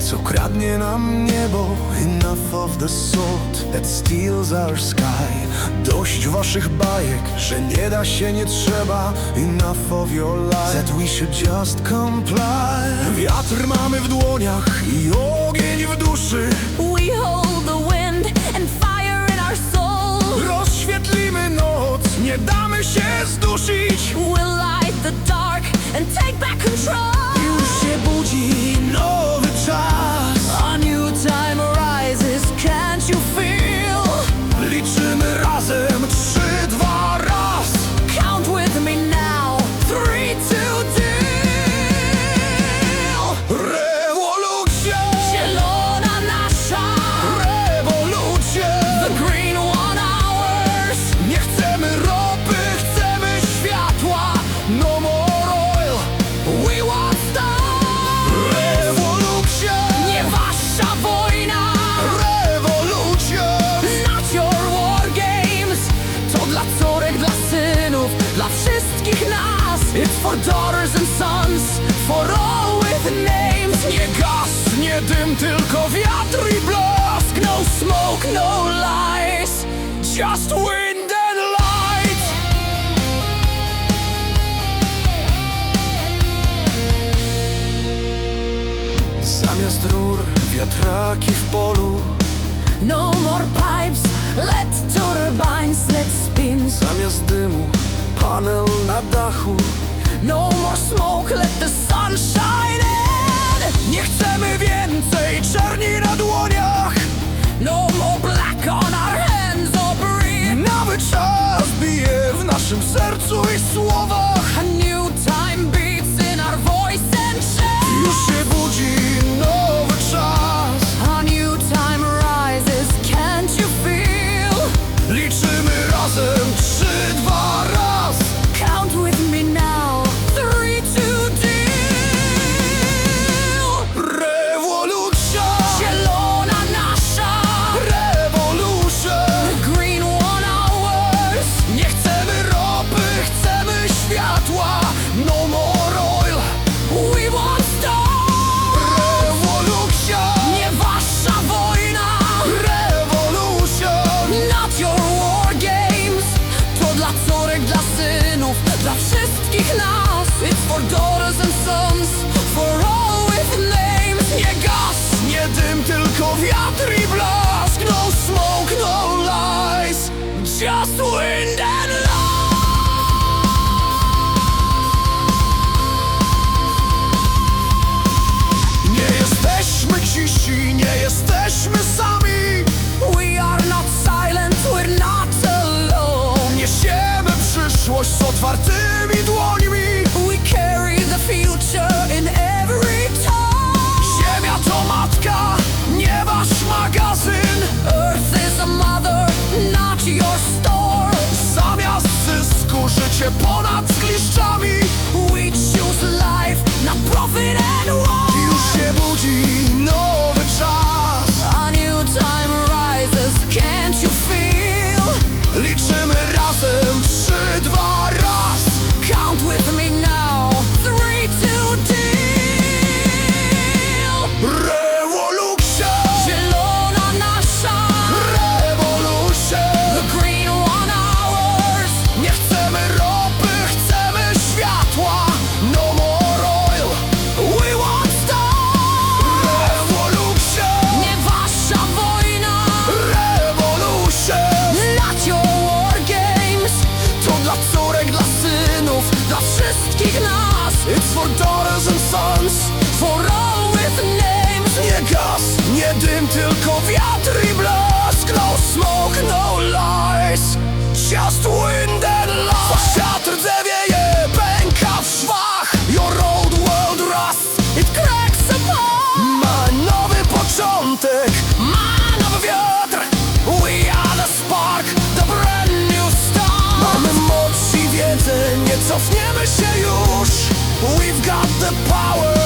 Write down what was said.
co kradnie nam niebo Enough of the salt that steals our sky. Dość waszych bajek, że nie da się, nie trzeba. Enough of your life that we should just comply. Wiatr mamy w dłoniach i ogień w duszy. We hold It's for daughters and sons, for all with names. Nie gaz, nie dym, tylko wiatr i blask. No smoke, no lies, just wind and light. Zamiast rur, wiatraki w polu. No more pipes, let turbines, let spin Zamiast dym, panel na dachu. No more smoke, let the sunshine in. Nie chcemy więcej your door upon our tylko wiatr i blask No smoke, no lies. Just wind and lust Wiatr wieje, pęka w szwach. Your old world rust, It cracks apart Ma nowy początek Ma nowy wiatr. We are the spark The brand new star. Mamy moc i wiedzę Nie cofniemy się już. We've got the power.